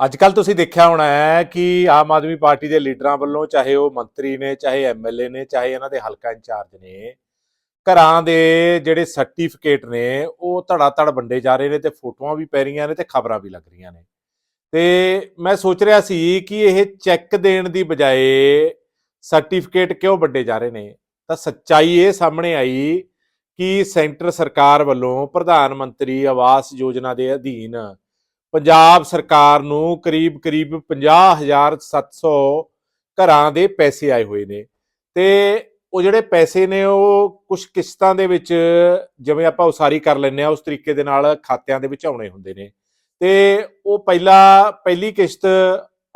ਅੱਜ ਕੱਲ ਤੁਸੀਂ ਦੇਖਿਆ ਹੋਣਾ ਹੈ ਕਿ ਆਮ ਆਦਮੀ ਪਾਰਟੀ ਦੇ ਲੀਡਰਾਂ ਵੱਲੋਂ, ਚਾਹੇ ਉਹ ਮੰਤਰੀ ਨੇ, ਚਾਹੇ ਐਮਐਲਏ ਨੇ, ਚਾਹੇ ਇਹਨਾਂ ਦੇ ਹਲਕਾ ਇੰਚਾਰਜ ਨੇ, ਘਰਾਂ ਦੇ ਜਿਹੜੇ ਸਰਟੀਫਿਕੇਟ ਨੇ, ਉਹ ਧੜਾ ਧੜ ਵੰਡੇ ਜਾ ਰਹੇ ਨੇ ਤੇ ਫੋਟੋਆਂ ਵੀ ਪੈ ਰਹੀਆਂ ਨੇ ਤੇ ਖਬਰਾਂ ਵੀ ਲੱਗ ਰਹੀਆਂ ਨੇ। ਤੇ ਮੈਂ ਸੋਚ ਰਿਹਾ ਸੀ ਕਿ ਇਹ ਚੈੱਕ ਦੇਣ ਦੀ ਬਜਾਏ ਸਰਟੀਫਿਕੇਟ ਕਿਉਂ ਵੱਡੇ ਜਾ ਰਹੇ ਨੇ? ਤਾਂ ਸੱਚਾਈ ਇਹ ਸਾਹਮਣੇ ਆਈ ਕਿ ਸੈਂਟਰ ਸਰਕਾਰ ਵੱਲੋਂ ਪ੍ਰਧਾਨ ਮੰਤਰੀ ਆਵਾਸ ਯੋਜਨਾ ਦੇ ਅਧੀਨ ਪੰਜਾਬ ਸਰਕਾਰ ਨੂੰ ਕਰੀਬ-ਕਰੀਬ 50700 ਘਰਾਂ ਦੇ ਪੈਸੇ ਆਏ ਹੋਏ ਨੇ। ਤੇ ਉਹ ਜਿਹੜੇ ਪੈਸੇ ਨੇ, ਉਹ ਕੁਝ ਕਿਸ਼ਤਾਂ ਦੇ ਵਿੱਚ ਜਿਵੇਂ ਆਪਾਂ ਉਸਾਰੀ ਕਰ ਲੈਂਦੇ ਆ ਉਸ ਤਰੀਕੇ ਦੇ ਨਾਲ ਖਾਤਿਆਂ ਦੇ ਵਿੱਚ ਆਉਣੇ ਹੁੰਦੇ ਨੇ। ਤੇ ਉਹ ਪਹਿਲਾ, ਪਹਿਲੀ ਕਿਸ਼ਤ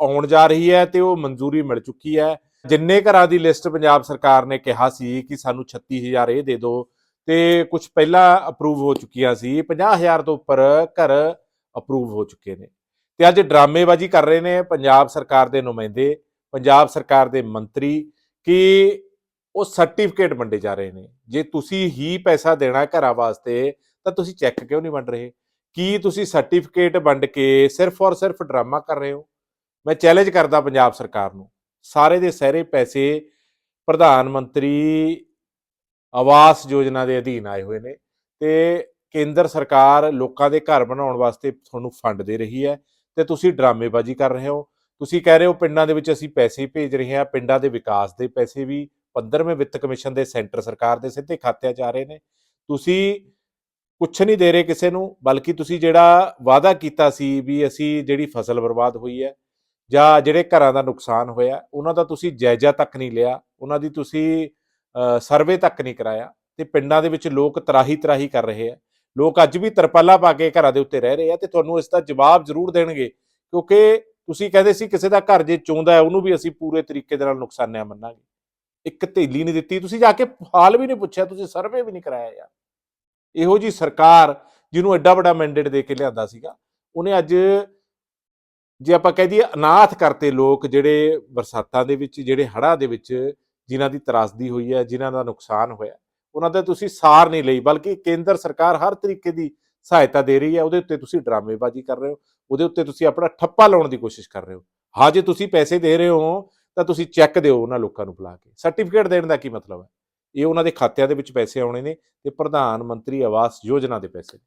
ਆਉਣ ਜਾ ਰਹੀ ਹੈ ਤੇ ਉਹ ਮਨਜ਼ੂਰੀ ਮਿਲ ਚੁੱਕੀ ਹੈ। ਜਿੰਨੇ ਘਰਾਂ ਦੀ ਲਿਸਟ ਪੰਜਾਬ ਸਰਕਾਰ ਨੇ ਕਿਹਾ ਸੀ ਕਿ ਸਾਨੂੰ 36000 ਇਹ ਦੇ ਦਿਓ, ਤੇ ਕੁਝ ਪਹਿਲਾਂ ਅਪਰੂਵ ਹੋ ਚੁੱਕੀਆਂ ਸੀ। 50000 ਤੋਂ ਉੱਪਰ ਘਰ ਅਪਰੂਵ ਹੋ ਚੁੱਕੇ ਨੇ। ਤੇ ਅੱਜ ਡਰਾਮੇਬਾਜ਼ੀ ਕਰ ਰਹੇ ਨੇ ਪੰਜਾਬ ਸਰਕਾਰ ਦੇ ਨੁਮਾਇੰਦੇ, ਪੰਜਾਬ ਸਰਕਾਰ ਦੇ ਮੰਤਰੀ ਕਿ ਉਹ ਸਰਟੀਫਿਕੇਟ ਵੰਡੇ ਜਾ ਰਹੇ ਨੇ। ਜੇ ਤੁਸੀਂ ਹੀ ਪੈਸਾ ਦੇਣਾ ਘਰਾਂ ਵਾਸਤੇ, ਤਾਂ ਤੁਸੀਂ ਚੈੱਕ ਕਿਉਂ ਨਹੀਂ ਵੰਡ ਰਹੇ? ਕੀ ਤੁਸੀਂ ਸਰਟੀਫਿਕੇਟ ਵੰਡ ਕੇ ਸਿਰਫ ਔਰ ਸਿਰਫ ਡਰਾਮਾ ਕਰ ਰਹੇ ਹੋ? ਮੈਂ ਚੈਲੰਜ ਕਰਦਾ ਪੰਜਾਬ ਸਰਕਾਰ ਨੂੰ। ਸਾਰੇ ਦੇ ਸਾਰੇ ਪੈਸੇ ਪ੍ਰਧਾਨ ਮੰਤਰੀ ਆਵਾਸ ਯੋਜਨਾ ਦੇ ਅਧੀਨ ਆਏ ਹੋਏ ਨੇ ਤੇ ਕੇਂਦਰ ਸਰਕਾਰ ਲੋਕਾਂ ਦੇ ਘਰ ਬਣਾਉਣ ਵਾਸਤੇ ਤੁਹਾਨੂੰ ਫੰਡ ਦੇ ਰਹੀ ਹੈ ਤੇ ਤੁਸੀਂ ਡਰਾਮੇਬਾਜ਼ੀ ਕਰ ਰਹੇ ਹੋ। ਤੁਸੀਂ ਕਹਿ ਰਹੇ ਹੋ ਪਿੰਡਾਂ ਦੇ ਵਿੱਚ ਅਸੀਂ ਪੈਸੇ ਭੇਜ ਰਹੇ ਹਾਂ, ਪਿੰਡਾਂ ਦੇ ਵਿਕਾਸ ਦੇ ਪੈਸੇ ਵੀ 15ਵੇਂ ਵਿੱਤ ਕਮਿਸ਼ਨ ਦੇ ਸੈਂਟਰ ਸਰਕਾਰ ਦੇ ਸਿੱਧੇ ਖਾਤਿਆਂ 'ਚ ਆ ਰਹੇ ਨੇ। ਤੁਸੀਂ ਕੁਛ ਨਹੀਂ ਦੇ ਰਹੇ ਕਿਸੇ ਨੂੰ, ਬਲਕਿ ਤੁਸੀਂ ਜਿਹੜਾ ਵਾਅਦਾ ਕੀਤਾ ਸੀ ਵੀ ਅਸੀਂ ਜਿਹੜੀ ਫਸਲ ਬਰਬਾਦ ਹੋਈ ਹੈ ਜਾਂ ਜਿਹੜੇ ਘਰਾਂ ਦਾ ਨੁਕਸਾਨ ਹੋਇਆ, ਉਹਨਾਂ ਦਾ ਤੁਸੀਂ ਜਾਇਜ਼ਾ ਤੱਕ ਨਹੀਂ ਲਿਆ, ਉਹਨਾਂ ਦੀ ਤੁਸੀਂ ਸਰਵੇ ਤੱਕ ਨਹੀਂ ਕਰਾਇਆ ਤੇ ਪਿੰਡਾਂ ਦੇ ਵਿੱਚ ਲੋਕ ਤਰਾਹੀ ਤਰਾਹੀ ਕਰ ਰਹੇ ਆ। ਲੋਕ ਅੱਜ ਵੀ ਤਰਪਾਲਾ ਪਾ ਕੇ ਘਰਾਂ ਦੇ ਉੱਤੇ ਰਹਿ ਰਹੇ ਆ ਤੇ ਤੁਹਾਨੂੰ ਇਸ ਦਾ ਜਵਾਬ ਜ਼ਰੂਰ ਦੇਣਗੇ, ਕਿਉਂਕਿ ਤੁਸੀਂ ਕਹਿੰਦੇ ਸੀ ਕਿਸੇ ਦਾ ਘਰ ਜੇ ਚੋਂਦਾ ਹੈ, ਉਹਨੂੰ ਵੀ ਅਸੀਂ ਪੂਰੇ ਤਰੀਕੇ ਦੇ ਨਾਲ ਨੁਕਸਾਨਿਆ ਮੰਨਾਂਗੇ। ਇੱਕ ਢੇਲੀ ਨਹੀਂ ਦਿੱਤੀ, ਤੁਸੀਂ ਜਾ ਕੇ ਹਾਲ ਵੀ ਨਹੀਂ ਪੁੱਛਿਆ, ਤੁਸੀਂ ਸਰਵੇ ਵੀ ਨਹੀਂ ਕਰਾਇਆ ਯਾਰ। ਇਹੋ ਜੀ ਸਰਕਾਰ ਜਿਹਨੂੰ ਐਡਾ ਵੱਡਾ ਮੈਂਡੇਟ ਦੇ ਕੇ ਲਿਆਂਦਾ ਸੀਗਾ, ਉਹਨੇ ਅੱਜ ਜੇ ਆਪਾਂ ਕਹਿ ਦਈਏ ਅਨਾਥ ਕਰਤੇ ਲੋਕ ਜਿਹੜੇ ਬਰਸਾਤਾਂ ਦੇ ਵਿੱਚ, ਜਿਹੜੇ ਹੜ੍ਹਾਂ ਦੇ ਵਿੱਚ ਜਿਨ੍ਹਾਂ ਦੀ ਤਰਾਸਦੀ ਹੋਈ ਹੈ, ਜਿਨ੍ਹਾਂ ਦਾ ਨੁਕਸਾਨ ਹੋਇਆ ਉਹਨਾਂ ਦਾ ਤੁਸੀਂ ਸਾਰ ਨਹੀਂ ਲਈ, ਬਲਕਿ ਕੇਂਦਰ ਸਰਕਾਰ ਹਰ ਤਰੀਕੇ ਦੀ ਸਹਾਇਤਾ ਦੇ ਰਹੀ ਹੈ, ਉਹਦੇ ਉੱਤੇ ਤੁਸੀਂ ਡਰਾਮੇਬਾਜ਼ੀ ਕਰ ਰਹੇ ਹੋ, ਉਹਦੇ ਉੱਤੇ ਤੁਸੀਂ ਆਪਣਾ ਠੱਪਾ ਲਾਉਣ ਦੀ ਕੋਸ਼ਿਸ਼ ਕਰ ਰਹੇ ਹੋ। ਹਾਂ, ਜੇ ਤੁਸੀਂ ਪੈਸੇ ਦੇ ਰਹੇ ਹੋ, ਤਾਂ ਤੁਸੀਂ ਚੈੱਕ ਦਿਓ ਉਹਨਾਂ ਲੋਕਾਂ ਨੂੰ ਬੁਲਾ ਕੇ। ਸਰਟੀਫਿਕੇਟ ਦੇਣ ਦਾ ਕੀ ਮਤਲਬ ਹੈ? ਇਹ ਉਹਨਾਂ ਦੇ ਖਾਤਿਆਂ ਦੇ ਵਿੱਚ ਪੈਸੇ ਆਉਣੇ ਨੇ ਤੇ ਪ੍ਰਧਾਨ ਮੰਤਰੀ ਆਵਾਸ ਯੋਜਨਾ ਦੇ ਪੈਸੇ